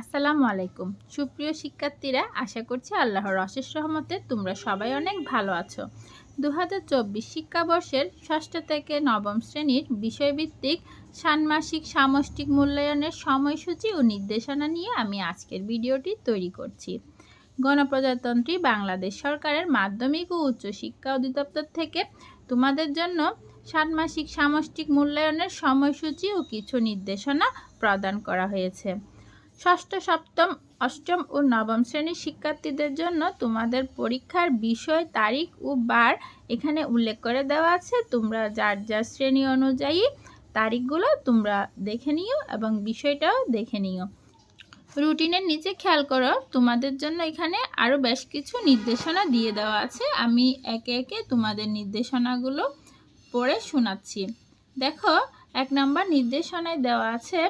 আসসালামু আলাইকুম। সুপ্রিয় শিক্ষার্থীরা, আশা করছি আল্লাহর অশেষ রহমতে তোমরা সবাই অনেক ভালো আছো। দু হাজার চব্বিশ শিক্ষাবর্ষের ষষ্ঠ থেকে নবম শ্রেণির বিষয়ভিত্তিক ষান্মাসিক সামষ্টিক মূল্যায়নের সময়সূচি ও নির্দেশনা নিয়ে আমি আজকের ভিডিওটি তৈরি করছি। গণপ্রজাতন্ত্রী বাংলাদেশ সরকারের মাধ্যমিক ও উচ্চ শিক্ষা অধিদপ্তর থেকে তোমাদের জন্য ষান্মাসিক সামষ্টিক মূল্যায়নের সময়সূচি ও কিছু নির্দেশনা প্রদান করা হয়েছে। ষষ্ঠ সপ্তম, অষ্টম ও নবম শ্রেণির শিক্ষার্থীদের জন্য তোমাদের পরীক্ষার বিষয়, তারিখ ও বার এখানে উল্লেখ করে দেওয়া আছে। তোমরা যার যার শ্রেণি অনুযায়ী তারিখগুলো তোমরা দেখে নিও এবং বিষয়টাও দেখে নিও। রুটিনের নিচে খেয়াল করো, তোমাদের জন্য এখানে আরও বেশ কিছু নির্দেশনা দিয়ে দেওয়া আছে। আমি একে একে তোমাদের নির্দেশনাগুলো পড়ে শোনাচ্ছি। দেখো এক নম্বর নির্দেশনায় দেওয়া আছে,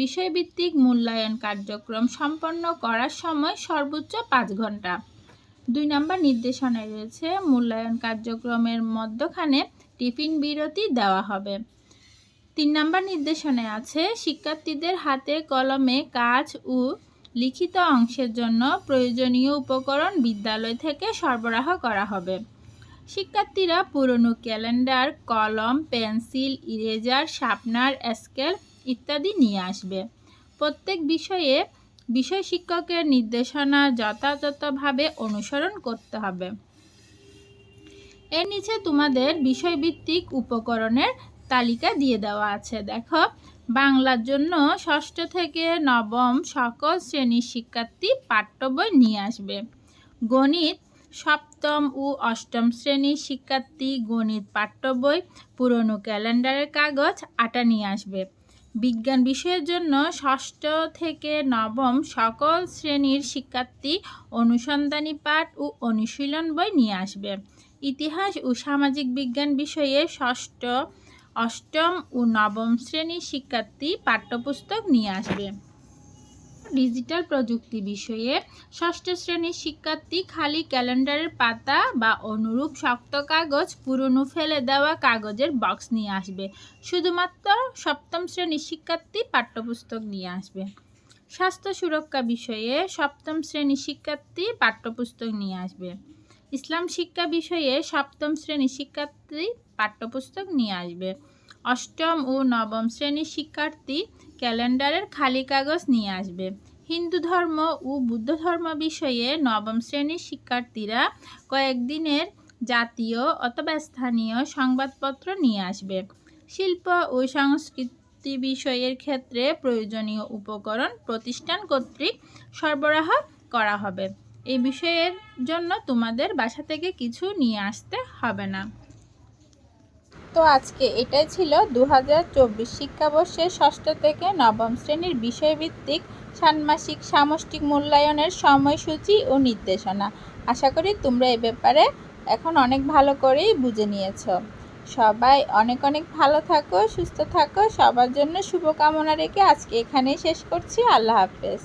বিষয়ভিত্তিক মূল্যায়ন কার্যক্রম সম্পন্ন করার সময় সর্বোচ্চ পাঁচ ঘণ্টা। দুই নম্বর নির্দেশনায় রয়েছে, মূল্যায়ন কার্যক্রমের মধ্যখানে টিফিন বিরতি দেওয়া হবে। তিন নম্বর নির্দেশনায় আছে, শিক্ষার্থীদের হাতে কলমে কাজ ও লিখিত অংশের জন্য প্রয়োজনীয় উপকরণ বিদ্যালয় থেকে সরবরাহ করা হবে। শিক্ষার্থীরা পুরনো ক্যালেন্ডার, কলম, পেন্সিল, ইরেজার, শার্পনার, স্কেল ইত্যাদি নিয়ে আসবে। প্রত্যেক বিষয়ে বিষয় শিক্ষকের নির্দেশনা যথাযথভাবে অনুসরণ করতে হবে। এর নিচে তোমাদের বিষয়ভিত্তিক উপকরণের তালিকা দিয়ে দেওয়া আছে। দেখো, বাংলার জন্য ষষ্ঠ থেকে নবম সকল শ্রেণির শিক্ষার্থী পাঠ্য বই নিয়ে আসবে। গণিত সপ্তম ও অষ্টম শ্রেণির শিক্ষার্থী গণিত পাঠ্য বই, পুরনো ক্যালেন্ডারের কাগজ আটা নিয়ে আসবে। বিজ্ঞান বিষয়ের জন্য ষষ্ঠ থেকে নবম সকল শ্রেণির শিক্ষার্থী অনুসন্ধানী পাঠ ও অনুশীলন বই নিয়ে আসবে। ইতিহাস ও সামাজিক বিজ্ঞান বিষয়ে ষষ্ঠ, অষ্টম ও নবম শ্রেণির শিক্ষার্থী পাঠ্যপুস্তক নিয়ে আসবে। ডিজিটাল প্রযুক্তি বিষয়ে ষষ্ঠ শ্রেণির শিক্ষার্থী খালি ক্যালেন্ডারের পাতা বা অনুরূপ শক্ত কাগজ পুরনো ফেলে দেওয়া কাগজের বক্স নিয়ে আসবে। শুধুমাত্র সপ্তম শ্রেণির শিক্ষার্থী পাঠ্যপুস্তক নিয়ে আসবে। স্বাস্থ্য সুরক্ষা বিষয়ে সপ্তম শ্রেণির শিক্ষার্থী পাঠ্যপুস্তক নিয়ে আসবে। ইসলাম শিক্ষা বিষয়ে সপ্তম শ্রেণির শিক্ষার্থী পাঠ্যপুস্তক নিয়ে আসবে। অষ্টম ও নবম শ্রেণির শিক্ষার্থী ক্যালেন্ডারের খালি কাগজ নিয়ে আসবে। হিন্দু ধর্ম ও বুদ্ধ ধর্ম বিষয়ে নবম শ্রেণির শিক্ষার্থীরা কয়েকদিনের জাতীয় অথবা স্থানীয় সংবাদপত্র নিয়ে আসবে। শিল্প ও সংস্কৃতি বিষয়ের ক্ষেত্রে প্রয়োজনীয় উপকরণ প্রতিষ্ঠান কর্তৃক সরবরাহ করা হবে। এই বিষয়ের জন্য তোমাদের বাসা থেকে কিছু নিয়ে আসতে হবে না। তো আজকে এটাই ছিল দু হাজার চব্বিশ শিক্ষাবর্ষের ষষ্ঠ থেকে নবম শ্রেণির বিষয়ভিত্তিক ষান্মাসিক সামষ্টিক মূল্যায়নের সময়সূচি ও নির্দেশনা। আশা করি তোমরা এ ব্যাপারে এখন অনেক ভালো করেই বুঝে নিয়েছ। সবাই অনেক অনেক ভালো থাকো, সুস্থ থাকো, সবার জন্য শুভকামনা রেখে আজকে এখানেই শেষ করছি। আল্লাহ হাফেজ।